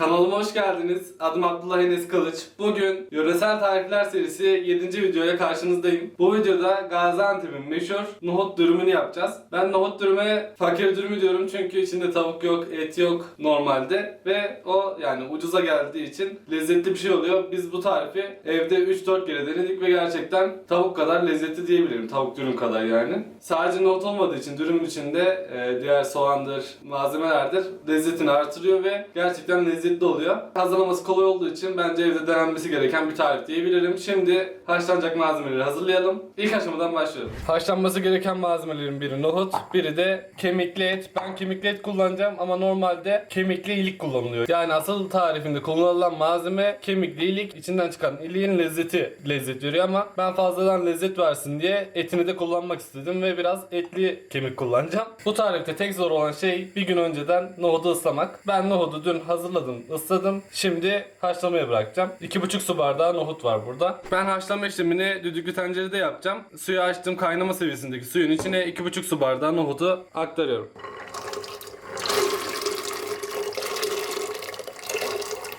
Kanalıma hoş geldiniz. Adım Abdullah Enes Kılıç. Bugün Yöresel Tarifler serisi 7. videoya karşınızdayım. Bu videoda Gaziantep'in meşhur nohut dürümünü yapacağız. Ben nohut dürüme fakir dürümü diyorum çünkü içinde tavuk yok, et yok normalde. Ve o yani ucuza geldiği için lezzetli bir şey oluyor. Biz bu tarifi evde 3-4 kere denedik ve gerçekten tavuk kadar lezzetli diyebilirim. Tavuk dürüm kadar yani. Sadece nohut olmadığı için dürümün içinde e, diğer soğandır, malzemelerdir lezzetini artırıyor ve gerçekten lezzetli oluyor. Hazırlaması kolay olduğu için bence evde denenmesi gereken bir tarif diyebilirim. Şimdi haşlanacak malzemeleri hazırlayalım. İlk aşamadan başlıyorum. Haşlanması gereken malzemelerin biri nohut, biri de kemikli et. Ben kemikli et kullanacağım ama normalde kemikli ilik kullanılıyor. Yani asıl tarifinde kullanılan malzeme kemikli ilik. İçinden çıkan iliğin lezzeti lezzet veriyor ama ben fazladan lezzet versin diye etini de kullanmak istedim ve biraz etli kemik kullanacağım. Bu tarifte tek zor olan şey bir gün önceden nohudu ıslamak. Ben nohudu dün hazırladım, ısladım. Şimdi haşlamaya bırakacağım. 2,5 su bardağı nohut var burada. Ben haşlama işlemini düdüklü tencerede yapacağım. Suyu açtım kaynama seviyesindeki suyun içine 2,5 su bardağı nohudu aktarıyorum.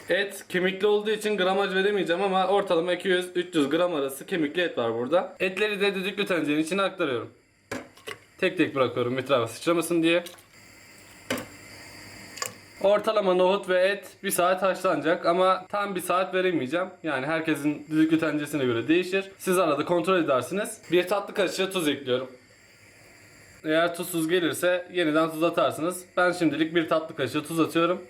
Et kemikli olduğu için gramaj veremeyeceğim ama ortalama 200-300 gram arası kemikli et var burada. Etleri de düdüklü tencerenin içine aktarıyorum. Tek tek bırakıyorum etrafa sıçramasın diye. Ortalama nohut ve et bir saat haşlanacak ama tam bir saat veremeyeceğim. Yani herkesin düdüklü tenceresine göre değişir. Siz arada kontrol edersiniz. Bir tatlı kaşığı tuz ekliyorum. Eğer tuzsuz gelirse yeniden tuz atarsınız. Ben şimdilik bir tatlı kaşığı tuz atıyorum.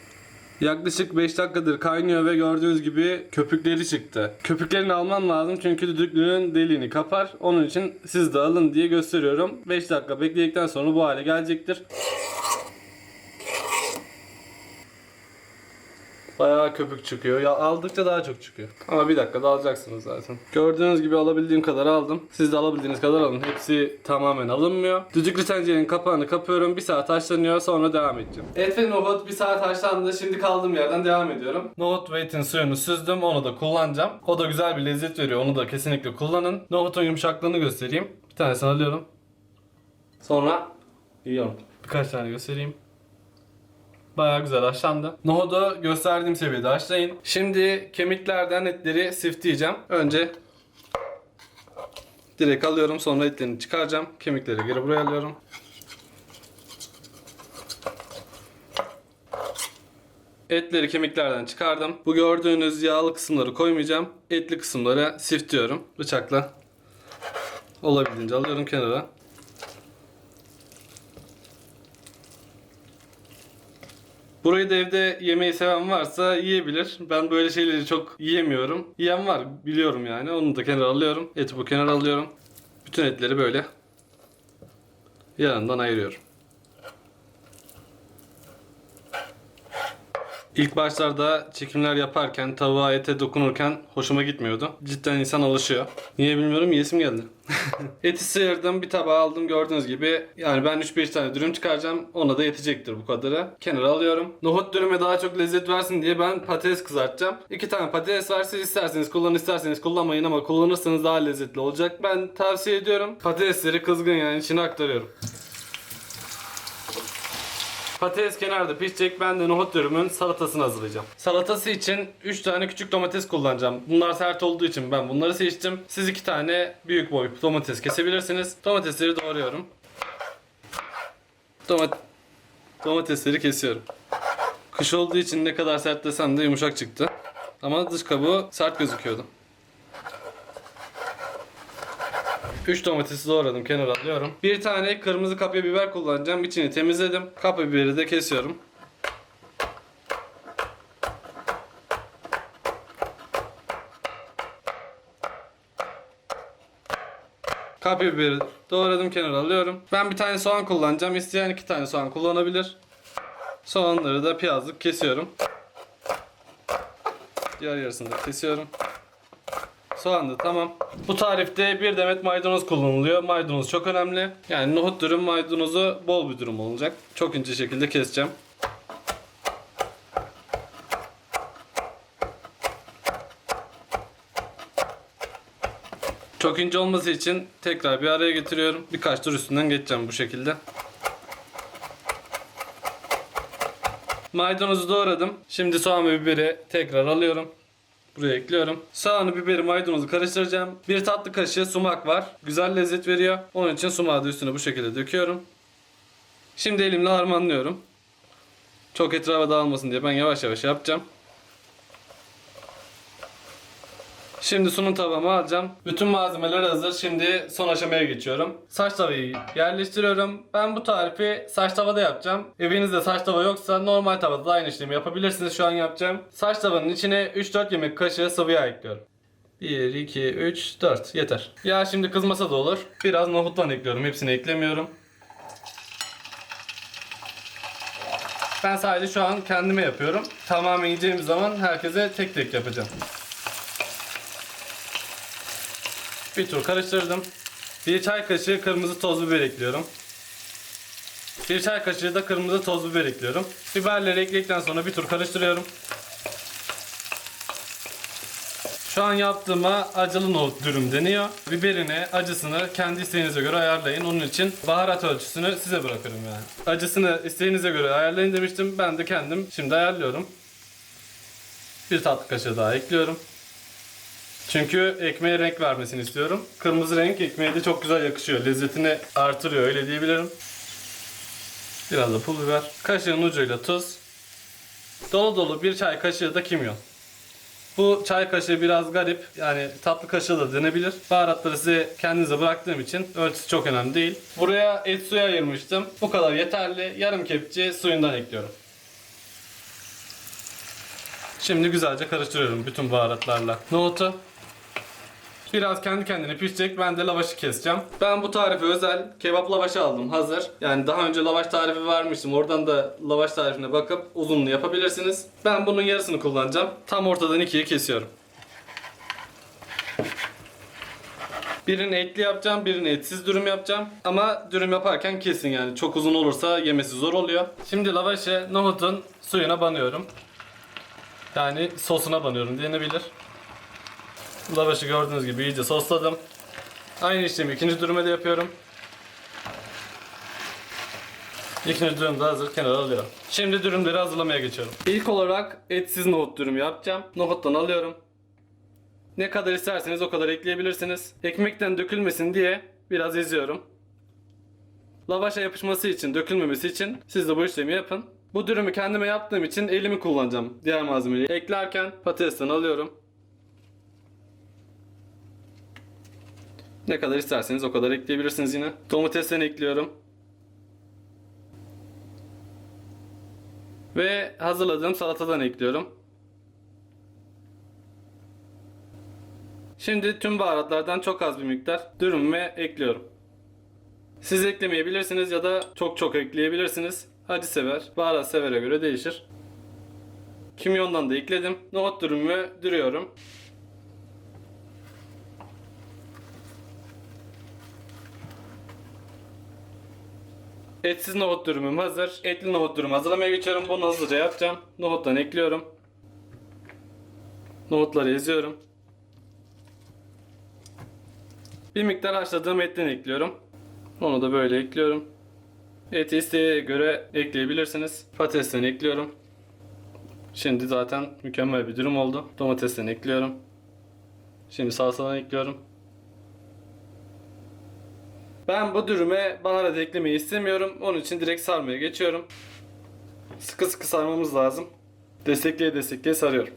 Yaklaşık 5 dakikadır kaynıyor ve gördüğünüz gibi köpükleri çıktı. Köpüklerini almam lazım çünkü düdüklünün deliğini kapar. Onun için siz de alın diye gösteriyorum. 5 dakika bekledikten sonra bu hale gelecektir. Bayağı köpük çıkıyor. Ya aldıkça daha çok çıkıyor. Ama bir dakikada alacaksınız zaten. Gördüğünüz gibi alabildiğim kadar aldım. Siz de alabildiğiniz kadar alın. Hepsi tamamen alınmıyor. Düdüklü tencerenin kapağını kapıyorum. Bir saat haşlanıyor. Sonra devam edeceğim. Et ve nohut bir saat haşlandı. Şimdi kaldığım yerden devam ediyorum. Nohut ve etin suyunu süzdüm. Onu da kullanacağım. O da güzel bir lezzet veriyor. Onu da kesinlikle kullanın. Nohutun yumuşaklığını göstereyim. Bir tanesini alıyorum. Sonra yiyorum. Birkaç tane göstereyim. Bayağı güzel haşlandı. Nohudu gösterdiğim seviyede haşlayın. Şimdi kemiklerden etleri siftleyeceğim. Önce direkt alıyorum sonra etlerini çıkaracağım. Kemikleri geri buraya alıyorum. Etleri kemiklerden çıkardım. Bu gördüğünüz yağlı kısımları koymayacağım. Etli kısımları siftliyorum bıçakla. Olabildiğince alıyorum kenara. Burayı da evde yemeği seven varsa yiyebilir. Ben böyle şeyleri çok yiyemiyorum. Yiyen var biliyorum yani. Onu da kenara alıyorum. Eti bu kenara alıyorum. Bütün etleri böyle yanından ayırıyorum. İlk başlarda çekimler yaparken tavuğa ete dokunurken hoşuma gitmiyordu. Cidden insan alışıyor. Niye bilmiyorum yesim geldi. Eti sıyırdım bir tabağa aldım gördüğünüz gibi. Yani ben 3-5 tane dürüm çıkaracağım. Ona da yetecektir bu kadarı. Kenara alıyorum. Nohut dürüme daha çok lezzet versin diye ben patates kızartacağım. İki tane patates var. Siz isterseniz kullanın isterseniz kullanmayın ama kullanırsanız daha lezzetli olacak. Ben tavsiye ediyorum. Patatesleri kızgın yani içine aktarıyorum. Patates kenarda pişecek. Ben de nohut dürümün salatasını hazırlayacağım. Salatası için 3 tane küçük domates kullanacağım. Bunlar sert olduğu için ben bunları seçtim. Siz 2 tane büyük boy domates kesebilirsiniz. Domatesleri doğruyorum. Domat domatesleri kesiyorum. Kış olduğu için ne kadar sert desem de yumuşak çıktı. Ama dış kabuğu sert gözüküyordu. 3 domatesi doğradım kenara alıyorum. Bir tane kırmızı kapya biber kullanacağım. İçini temizledim. Kapya biberi de kesiyorum. Kapya biberi doğradım kenara alıyorum. Ben bir tane soğan kullanacağım. İsteyen iki tane soğan kullanabilir. Soğanları da piyazlık kesiyorum. Diğer yarısını da kesiyorum. Soğan da tamam. Bu tarifte bir demet maydanoz kullanılıyor. Maydanoz çok önemli. Yani nohut dürüm maydanozu bol bir durum olacak. Çok ince şekilde keseceğim. Çok ince olması için tekrar bir araya getiriyorum. Birkaç tur üstünden geçeceğim bu şekilde. Maydanozu doğradım. Şimdi soğan ve biberi tekrar alıyorum. Buraya ekliyorum. Soğanı, biberi, maydanozu karıştıracağım. Bir tatlı kaşığı sumak var. Güzel lezzet veriyor. Onun için sumağı da üstüne bu şekilde döküyorum. Şimdi elimle harmanlıyorum. Çok etrafa dağılmasın diye ben yavaş yavaş yapacağım. Şimdi sunum tabağıma alacağım. Bütün malzemeler hazır. Şimdi son aşamaya geçiyorum. Saç tavayı yerleştiriyorum. Ben bu tarifi saç tavada yapacağım. Evinizde saç tava yoksa normal tavada da aynı işlemi yapabilirsiniz. Şu an yapacağım. Saç tavanın içine 3-4 yemek kaşığı sıvı yağ ekliyorum. 1, 2, 3, 4 yeter. Yağ şimdi kızmasa da olur. Biraz nohuttan ekliyorum. Hepsini eklemiyorum. Ben sadece şu an kendime yapıyorum. Tamamen yiyeceğimiz zaman herkese tek tek yapacağım. Bir tur karıştırdım. Bir çay kaşığı kırmızı toz biber ekliyorum. Bir çay kaşığı da kırmızı toz biber ekliyorum. Biberleri ekledikten sonra bir tur karıştırıyorum. Şu an yaptığıma acılı nohut dürüm deniyor. Biberini, acısını kendi isteğinize göre ayarlayın. Onun için baharat ölçüsünü size bırakırım yani. Acısını isteğinize göre ayarlayın demiştim. Ben de kendim şimdi ayarlıyorum. Bir tatlı kaşığı daha ekliyorum. Çünkü ekmeğe renk vermesini istiyorum. Kırmızı renk ekmeğe de çok güzel yakışıyor. Lezzetini artırıyor öyle diyebilirim. Biraz da pul biber. Kaşığın ucuyla tuz. Dolu dolu bir çay kaşığı da kimyon. Bu çay kaşığı biraz garip. Yani tatlı kaşığı da denebilir. Baharatları size kendinize bıraktığım için ölçüsü çok önemli değil. Buraya et suyu ayırmıştım. Bu kadar yeterli. Yarım kepçe suyundan ekliyorum. Şimdi güzelce karıştırıyorum bütün baharatlarla. Nohutu Biraz kendi kendine pişecek. Ben de lavaşı keseceğim. Ben bu tarife özel kebap lavaşı aldım. Hazır. Yani daha önce lavaş tarifi vermiştim. Oradan da lavaş tarifine bakıp uzunluğu yapabilirsiniz. Ben bunun yarısını kullanacağım. Tam ortadan ikiye kesiyorum. Birini etli yapacağım, birini etsiz dürüm yapacağım. Ama dürüm yaparken kesin yani. Çok uzun olursa yemesi zor oluyor. Şimdi lavaşı nohutun suyuna banıyorum. Yani sosuna banıyorum denebilir. Lavaşı gördüğünüz gibi iyice sosladım. Aynı işlemi ikinci dürüme de yapıyorum. İkinci dürüm de hazır kenara alıyorum. Şimdi dürümleri hazırlamaya geçiyorum. İlk olarak etsiz nohut dürüm yapacağım. Nohuttan alıyorum. Ne kadar isterseniz o kadar ekleyebilirsiniz. Ekmekten dökülmesin diye biraz eziyorum. Lavaşa yapışması için, dökülmemesi için siz de bu işlemi yapın. Bu dürümü kendime yaptığım için elimi kullanacağım. Diğer malzemeyi eklerken patatesten alıyorum. Ne kadar isterseniz o kadar ekleyebilirsiniz yine. Domatesten ekliyorum. Ve hazırladığım salatadan ekliyorum. Şimdi tüm baharatlardan çok az bir miktar dürümüme ekliyorum. Siz eklemeyebilirsiniz ya da çok çok ekleyebilirsiniz. Acı sever, baharat severe göre değişir. Kimyondan da ekledim. Nohut dürümümü dürüyorum. Etsiz nohut dürümüm hazır. Etli nohut dürüm hazırlamaya geçiyorum. Bunu hızlıca yapacağım. Nohuttan ekliyorum. Nohutları eziyorum. Bir miktar haşladığım etten ekliyorum. Onu da böyle ekliyorum. Eti isteğe göre ekleyebilirsiniz. Patatesten ekliyorum. Şimdi zaten mükemmel bir dürüm oldu. Domatesten ekliyorum. Şimdi salsadan ekliyorum. Ben bu dürüme baharat eklemeyi istemiyorum. Onun için direkt sarmaya geçiyorum. Sıkı sıkı sarmamız lazım. Destekleye destekleye sarıyorum.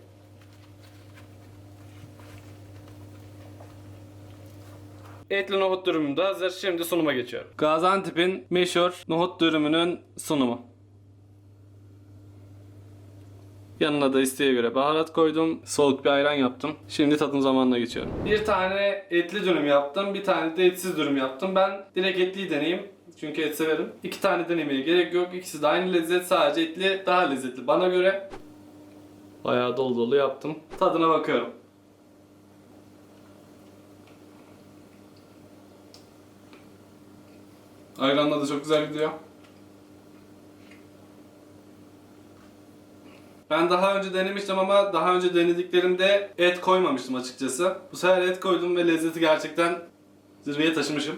Etli nohut dürümüm de hazır. Şimdi sunuma geçiyorum. Gaziantep'in meşhur nohut dürümünün sunumu. Yanına da isteğe göre baharat koydum. Soğuk bir ayran yaptım. Şimdi tadım zamanına geçiyorum. Bir tane etli dürüm yaptım. Bir tane de etsiz dürüm yaptım. Ben direkt etliyi deneyeyim. Çünkü et severim. İki tane denemeye gerek yok. İkisi de aynı lezzet. Sadece etli daha lezzetli bana göre. Bayağı dolu dolu yaptım. Tadına bakıyorum. Ayranla da çok güzel gidiyor. Ben daha önce denemiştim ama daha önce denediklerimde et koymamıştım açıkçası. Bu sefer et koydum ve lezzeti gerçekten zirveye taşımışım.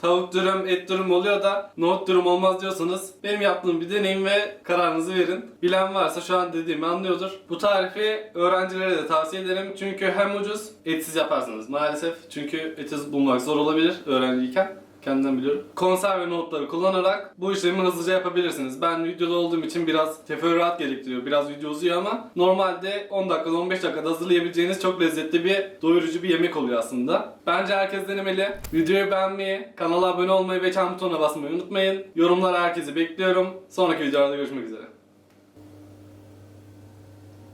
tavuk dürüm, et dürüm oluyor da nohut dürüm olmaz diyorsanız benim yaptığım bir deneyin ve kararınızı verin. Bilen varsa şu an dediğimi anlıyordur. Bu tarifi öğrencilere de tavsiye ederim. Çünkü hem ucuz, etsiz yaparsınız maalesef. Çünkü eti bulmak zor olabilir öğrenciyken. Kendimden biliyorum. Konserve notları kullanarak bu işlemi hızlıca yapabilirsiniz. Ben videoda olduğum için biraz teferruat gerektiriyor. Biraz video uzuyor ama normalde 10 dakikada 15 dakikada hazırlayabileceğiniz çok lezzetli bir doyurucu bir yemek oluyor aslında. Bence herkes denemeli. Videoyu beğenmeyi, kanala abone olmayı ve çan butonuna basmayı unutmayın. Yorumlara herkesi bekliyorum. Sonraki videolarda görüşmek üzere.